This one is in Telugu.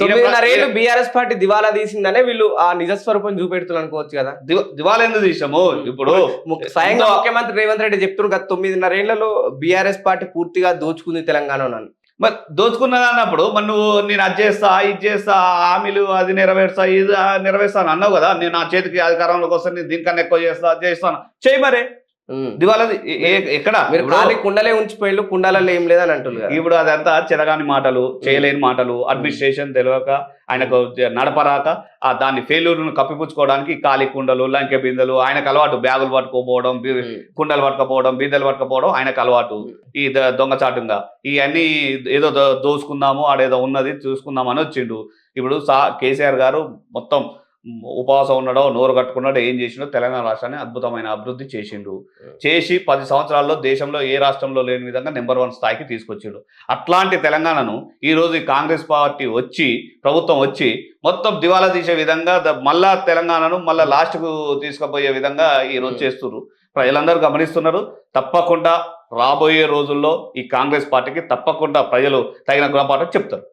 తొమ్మిదిన్నర ఏళ్ళు బీఆర్ఎస్ పార్టీ దివాలా తీసిందనే వీళ్ళు ఆ నిజస్వరూపం చూపెడుతున్నారు అనుకోవచ్చు కదా. దివ- దివాలా ఎందుకు తీసాము ఇప్పుడు స్వయంగా ముఖ్యమంత్రి రేవంత్ రెడ్డి చెప్తున్నారు గత తొమ్మిదిన్నర ఏళ్ళలో బీఆర్ఎస్ పార్టీ పూర్తిగా దోచుకుంది తెలంగాణ మరి దోచుకున్నది అన్నప్పుడు మరి నువ్వు నేను అది చేస్తా ఇది చేస్తా హామీలు అది నెరవేర్స్తా ఇది నెరవేర్స్తాను అన్నావు కదా నేను నా చేతికి అధికారంలోకి వస్తాను నేను దీనికన్నా ఎక్కువ చేస్తా అది చేస్తాను. చేయి మరి. ఎక్కడ? కుండలే ఉంచిపోయిళ్ళు కుండాలలో ఏం లేదని అంటున్నారు. ఇప్పుడు అదంతా చెరగాని మాటలు చేయలేని మాటలు అడ్మినిస్ట్రేషన్ తెలియక ఆయనకు నడపరాక ఆ దాన్ని ఫెయిల్యూర్ను కప్పిపుచ్చుకోవడానికి ఖాళీ కుండలు లంకె బిందెలు ఆయనకు అలవాటు బ్యాగులు పట్టుకోపోవడం. కుండలు పట్టుకపోవడం బీదలు పట్టుకపోవడం ఆయనకు అలవాటు. ఈ దొంగచాటుగా ఇవన్నీ ఏదో దోసుకుందాము ఆడేదో ఉన్నది చూసుకుందాం అని వచ్చిండు. ఇప్పుడు సా కేసీఆర్ గారు మొత్తం ఉపవాసం ఉన్నాడో నోరు కట్టుకున్నాడో ఏం చేసిండో తెలంగాణ రాష్ట్రాన్ని అద్భుతమైన అభివృద్ధి చేసిండు. చేసి పది సంవత్సరాల్లో దేశంలో ఏ రాష్ట్రంలో లేని విధంగా నెంబర్ వన్ స్థాయికి తీసుకొచ్చిండు. అట్లాంటి తెలంగాణను ఈ రోజు ఈ కాంగ్రెస్ పార్టీ వచ్చి ప్రభుత్వం వచ్చి మొత్తం దివాలా తీసే విధంగా మళ్ళా తెలంగాణను మళ్ళా లాస్ట్కు తీసుకుపోయే విధంగా ఈ రోజు చేస్తున్నారు ప్రజలందరూ గమనిస్తున్నారు. తప్పకుండా రాబోయే రోజుల్లో ఈ కాంగ్రెస్ పార్టీకి తప్పకుండా ప్రజలు తగిన గుణపాఠం చెప్తారు.